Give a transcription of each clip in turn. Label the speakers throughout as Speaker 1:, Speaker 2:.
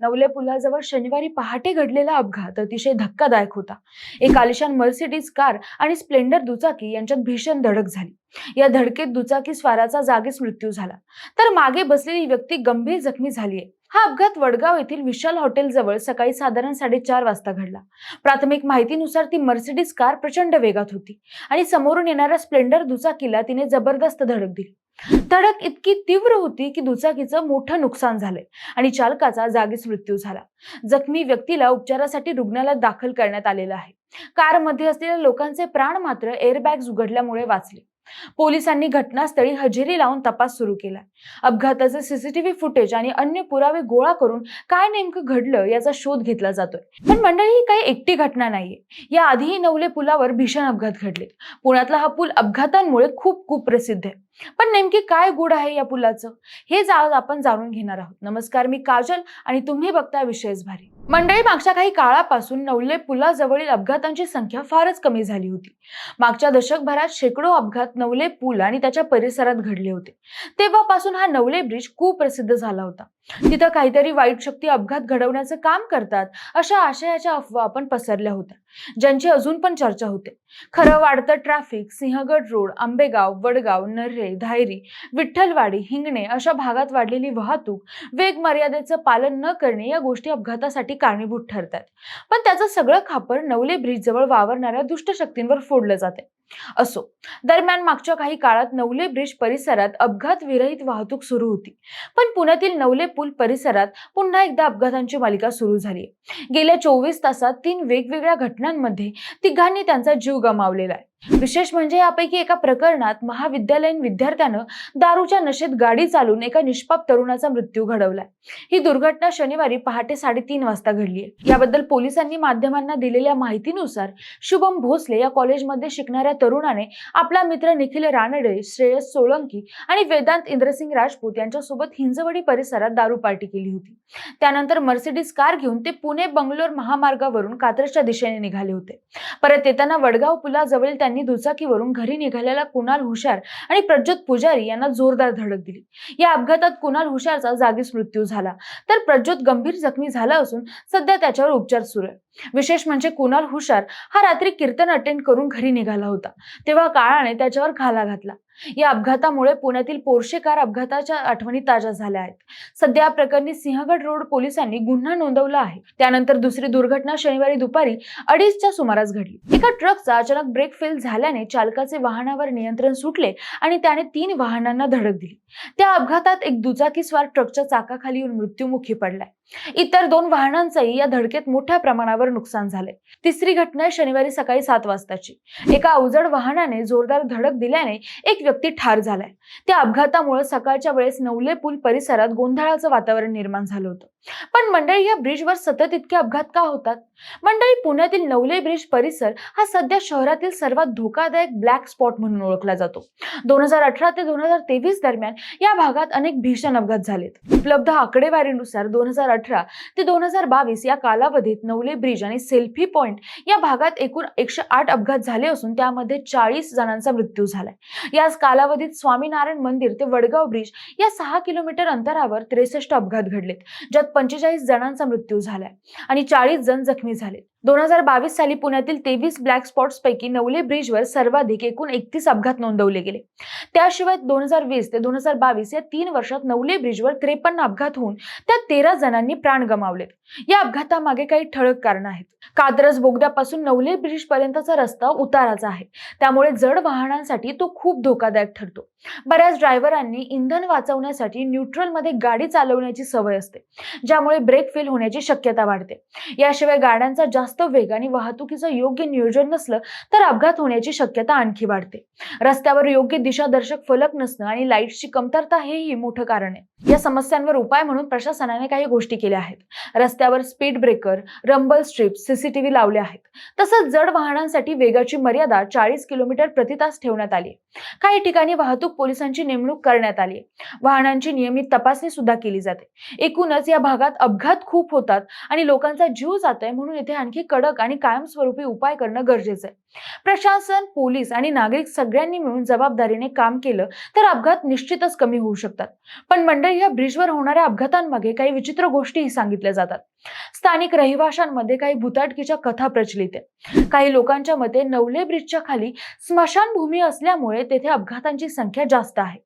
Speaker 1: नवले पुलाजवळ शनिवारी पहाटे घडलेला अपघात अतिशय धक्कादायक होता. एक आलिशान मर्सिडीज कार आणि स्प्लेंडर दुचाकी यांच्यात भीषण धडक झाली. या धडकेत दुचाकी स्वाराचा जागीच मृत्यू झाला. तर मागे बसलेली व्यक्ती गंभीर जखमी झालीय हा अपघात वडगाव येथील विशाल हॉटेल जवळ सकाळी साधारण साडेचार वाजता घडला. प्राथमिक माहितीनुसार ती मर्सिडीज कार प्रचंड वेगात होती आणि समोरून येणाऱ्या स्प्लेंडर दुचाकीला तिने जबरदस्त धडक दिली. धडक इतकी तीव्र होती की दुचाकीचं मोठं नुकसान झालंय आणि चालकाचा जागीच मृत्यू झाला. जखमी व्यक्तीला उपचारासाठी रुग्णालयात दाखल करण्यात आलेलं आहे. कारमध्ये असलेल्या लोकांचे प्राण मात्र एअरबॅग्स उघडल्यामुळे वाचले. पोलिसांनी घटनास्थळी हजेरी लावून तपास सुरू केला. अपघाताचे सीसीटीव्ही फुटेज आणि अन्य पुरावे गोळा करून काय नेमकं घडलं याचा शोध घेतला जातोय. पण मंडळी ही काही एकटी घटना नाहीये. या आधीही नवले पुलावर भीषण अपघात घडले. पुण्यातला हा पूल अपघातांमुळे खूप खूप प्रसिद्ध आहे. पण नेमकी काय गुड आहे या पुलाचं? हे आज आपण जाणून घेणार आहोत. नमस्कार मी काजल आणि तुम्ही बघताय विशेष भारी. मंडळी मागच्या काही काळापासून नवले पुलाजवळील अपघातांची संख्या फारच कमी झाली होती. मागच्या दशकभरात शेकडो अपघात नवले पूल आणि त्याच्या परिसरात घडले होते. तेव्हापासून हा नवले ब्रिज खूप प्रसिद्ध झाला होता. तिथं काहीतरी वाईट शक्ती अपघात घडवण्याचं काम करतात अशा आशयाच्या अफवा आपण पसरल्या होत्या ज्यांची अजून पण चर्चा होते. खरं वाढतं ट्रॅफिक सिंहगड रोड आंबेगाव वडगाव नर्रे धायरी विठ्ठलवाडी हिंगणे अशा भागात वाढलेली वाहतूक वेग मर्यादेचं पालन न करणे या गोष्टी अपघातासाठी कारणीभूत ठरतात. पण त्याचं सगळं खापर नवले ब्रिज जवळ वावरणाऱ्या दुष्ट शक्तींवर फोडलं जाते असो. दरम्यान मागच्या काही काळात नवले ब्रिज परिसरात अपघात विरहित वाहतूक सुरू होती. पण पुण्यातील नवले पूल परिसरात पुन्हा एकदा अपघातांची मालिका सुरू झाली. गेल्या चोवीस तासात तीन वेगवेगळ्या घटनांमध्ये तिघांनी त्यांचा जीव गमावलेला आहे. विशेष म्हणजे यापैकी एका प्रकरणात महाविद्यालयीन विद्यार्थ्यानं दारूच्या नशेत गाडी चालून एका निष्पाप तरुणाचा मृत्यू घडवलाय. ही दुर्घटना शनिवारी पहाटे साडेतीन वाजता घडली आहे. याबद्दल पोलिसांनी माध्यमांना दिलेल्या माहितीनुसार शुभम भोसले या कॉलेजमध्ये शिकणाऱ्या तरुणाने आपला मित्र निखिल रानडे श्रेयस सोळंकी आणि वेदांत इंद्रसिंग राजपूत यांच्यासोबत हिंजवडी परिसरात दारू पार्टी केली होती. त्यानंतर मर्सिडीज कार घेऊन ते पुणे बंगलोर महामार्गावरून कात्रजच्या दिशेने निघाले होते. परत येताना वडगाव पुलाजवळील त्यांनी दुचाकीवरून घरी निघालेला कुणाल हुशार आणि प्रज्योत पुजारी यांना जोरदार धडक दिली. या अपघातात कुणाल हुशारचा जागीच मृत्यू झाला. तर प्रज्योत गंभीर जखमी झाला असून सध्या त्याच्यावर उपचार सुरू आहे. विशेष म्हणजे कुणाल हुशार हा रात्री कीर्तन अटेंड करून घरी निघाला होता. तेव्हा काळाने त्याच्यावर घाला घातला. या अपघातामुळे पुण्यातील पोर्शे कार अपघाताच्या आठवणी ताज्या झाल्या आहेत. सध्या या प्रकरणी सिंहगड रोड पोलिसांनी गुन्हा नोंदवला आहे. त्यानंतर दुसरी दुर्घटना शनिवारी दुपारी अडीचच्या सुमारास घडली. एका ट्रकचा अचानक ब्रेक फेल झाल्याने चालकाचे वाहनावर नियंत्रण सुटले आणि त्याने तीन वाहनांना धडक दिली. त्या अपघातात एक दुचाकीस्वार ट्रकच्या चाकाखाली येऊन मृत्युमुखी पडलाय. इतर दोन वाहनांचंही या धडकेत मोठ्या प्रमाणावर नुकसान झाले तिसरी घटना शनिवारी सकाळी सात वाजताची. एका अवजड वाहनाने जोरदार धडक दिल्याने एक व्यक्ती ठार झालाय. त्या अपघातामुळे सकाळच्या वेळेस नवले पूल परिसरात गोंधळाचं वातावरण निर्माण झालं होतं. पण मंडळी या ब्रिजवर सतत इतके अपघात का होतात? मंडळी पुण्यातील नवले ब्रिज परिसर हा सध्या शहरातील सर्वात धोकादायक ब्लॅक स्पॉट म्हणून ओळखला जातो. दोन हजार अठरा ते दोन हजार तेवीस दरम्यान या भागात अनेक भीषण अपघात झालेत. उपलब्ध आकडेवारीनुसार दोन हजार अठरा ते दोन हजार बावीस या कालावधीत नवले ब्रिज आणि सेल्फी पॉइंट या भागात एकूण एकशे आठ अपघात झाले असून त्यामध्ये चाळीस जणांचा मृत्यू झालाय. याच कालावधीत स्वामीनारायण मंदिर ते वडगाव ब्रिज या सहा किलोमीटर अंतरावर त्रेसष्ट अपघात घडलेत ज्यात पंचेचाळीस जणांचा मृत्यू झालाय आणि चाळीस जण जखमी झाले दोन हजार बावीस साली पुण्यातील तेवीस ब्लॅक स्पॉट्स पैकी नवले ब्रिजवर सर्वाधिक एकूण एकतीस अपघात नोंदवले गेले. त्याशिवाय दोन हजार वीस ते दोन हजार बावीस या तीन वर्षात नवले ब्रिजवर त्रेपन्न अपघात होऊन त्यात तेरा जणांनी प्राण गमावलेत. या अपघातामागे काही ठळक कारण आहेत. कात्रज बोगद्यापासून नवले ब्रिज पर्यंतचा रस्ता उताराचा आहे. त्यामुळे जड वाहनांसाठी तो खूप धोकादायक ठरतो. बऱ्याच ड्रायव्हरांनी इंधन वाचवण्यासाठी न्यूट्रलमध्ये गाडी चालवण्याची सवय असते ज्यामुळे ब्रेक फेल होण्याची शक्यता वाढते. याशिवाय गाड्यांचा जास्त जास्त वेगाने वाहतुकीचं योग्य नियोजन नसलं तर अपघात होण्याची शक्यता आणखी वाढते. रस्त्यावर योग्य दिशादर्शक फलक नसणं आणि लाईटची कमतरता हेही मोठं कारण आहे. या समस्यांवर उपाय म्हणून प्रशासनाने काही गोष्टी केल्या आहेत. रस्त्यावर speed breaker rumble strip CCTV लावले आहेत. तसंच जड वाहनांसाठी वेगाची मर्यादा चाळीस किलोमीटर प्रति तास ठेवण्यात आली काही ठिकाणी वाहतूक पोलिसांची नेमणूक करण्यात आली वाहनांची नियमित तपासणी सुद्धा केली जाते. एकूणच या भागात अपघात खूप होतात आणि लोकांचा जीव जातोय म्हणून इथे आणखी आणखी कडक आणि कायमस्वरूपी उपाय करणं गरजेचं आहे. प्रशासन पोलीस आणि नागरिक सगळ्यांनी मिळून जबाबदारीने काम केलं तर अपघात निश्चितच कमी होऊ शकतात. पण मंडळी या ब्रिजवर होणाऱ्या अपघातांमागे काही विचित्र गोष्टीही सांगितल्या जातात. स्थानिक रहिवाशांमध्ये काही भूताटकीच्या कथा प्रचलित आहेत. काही लोकांच्या मते नवले ब्रिजच्या खाली स्मशानभूमी असल्यामुळे तेथे अपघातांची संख्या जास्त आहे.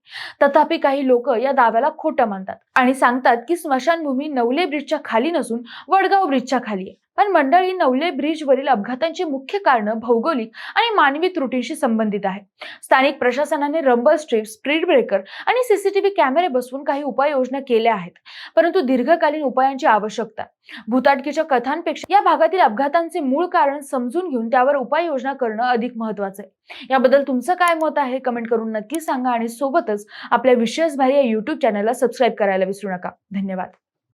Speaker 1: तथापि काही लोक या दाव्याला खोटं मानतात आणि सांगतात की स्मशानभूमी नवले ब्रिजच्या खाली नसून वडगाव ब्रिजच्या खाली आहे. पण मंडळी नवले ब्रिज वरील अपघातांची मुख्य कारणं भौगोलिक आणि मानवी त्रुटींशी संबंधित आहे स्थानिक प्रशासनाने रंबल स्ट्रीप स्पीड ब्रेकर आणि सीसीटीव्ही कॅमेरे बसवून काही उपाययोजना केल्या आहेत. परंतु दीर्घकालीन उपायांची आवश्यकता. भूताटकीच्या कथांपेक्षा या भागातील अपघातांचे मूळ कारण समजून घेऊन त्यावर उपाययोजना करणं अधिक महत्वाचं आहे. याबद्दल तुमचं काय मत आहे? कमेंट करून नक्की सांगा आणि सोबतच आपल्या विशेष भारी या युट्यूब चॅनलला सबस्क्राईब करायला विसरू नका. धन्यवाद.